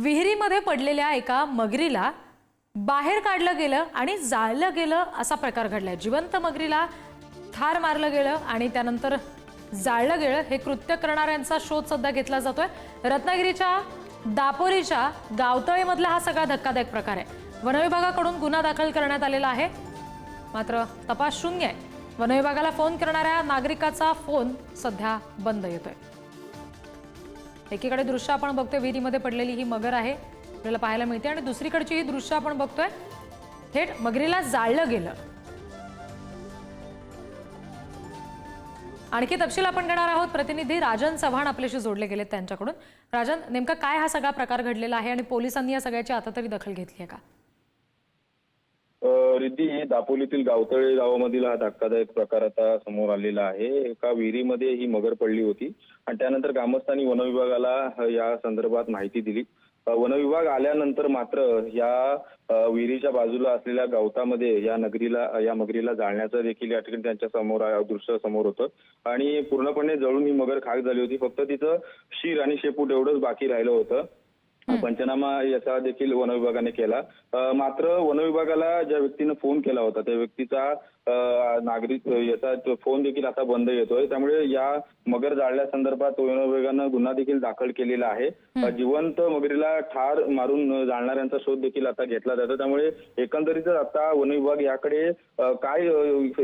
विहिरीमध्ये पडलेल्या एका मगरीला बाहेर काढलं गेलं आणि जाळलं गेलं असा प्रकार घडलाय. जिवंत मगरीला ठार मारलं गेलं आणि त्यानंतर जाळलं गेलं. हे कृत्य करणाऱ्यांचा शोध सध्या घेतला जातोय. रत्नागिरीच्या दापोरीच्या गावतळीमधला हा सगळा धक्कादायक प्रकार आहे. वनविभागाकडून गुन्हा दाखल करण्यात आलेला आहे. मात्र तपास शून्य आहे. वनविभागाला फोन करणाऱ्या नागरिकाचा फोन सध्या बंद येतोय. एकीकडे दृश्य आपण बघतोय विहिरीमध्ये पडलेली ही मगर आहे आपल्याला पाहायला मिळते. आणि दुसरीकडची ही दृश्य आपण बघतोय थेट मगरीला जाळलं गेलं. आणखी तपशील आपण घेणार आहोत प्रतिनिधी राजन चव्हाण आपल्याशी जोडले गेलेत त्यांच्याकडून. राजन नेमका काय हा सगळा प्रकार घडलेला आहे आणि पोलिसांनी या सगळ्याची आता तरी दखल घेतली आहे का? रिद्धी दापोलीतील गावतळे गावामधील हा धक्कादायक प्रकार आता समोर आलेला आहे. एका विहिरीमध्ये ही मगर पडली होती आणि त्यानंतर ग्रामस्थांनी वनविभागाला या संदर्भात माहिती दिली. वनविभाग आल्यानंतर मात्र या विहिरीच्या बाजूला असलेल्या गवतामध्ये या नगरीला या मगरीला जाळण्याचं देखील या ठिकाणी त्यांच्यासमोर दृश्य समोर होतं. आणि पूर्णपणे जळून ही मगर खाक झाली होती. फक्त तिचं शीर आणि शेपूट एवढंच बाकी राहिलं होतं. पंचनामा याचा देखील वन विभागाने केला मात्र वन विभागाला ज्या व्यक्तीनं फोन केला होता त्या व्यक्तीचा नागरिक याचा फोन देखील आता बंद येतोय. त्यामुळे या मगर जाळल्या संदर्भात वन विभागानं गुन्हा देखील दाखल केलेला आहे. जिवंत मगरीला ठार मारून जाळणाऱ्यांचा शोध देखील आता घेतला जातो त्यामुळे एकंदरीतच आता वन विभाग याकडे काय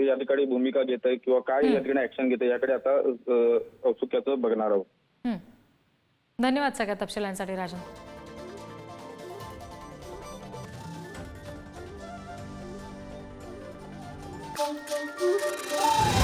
या ठिकाणी भूमिका घेत आहे किंवा काय या ठिकाणी ऍक्शन घेत आहे याकडे आता औत्सुक्याचं बघणार आहोत. धन्यवाद सगळ्या तपशिलांसाठी राजन. Música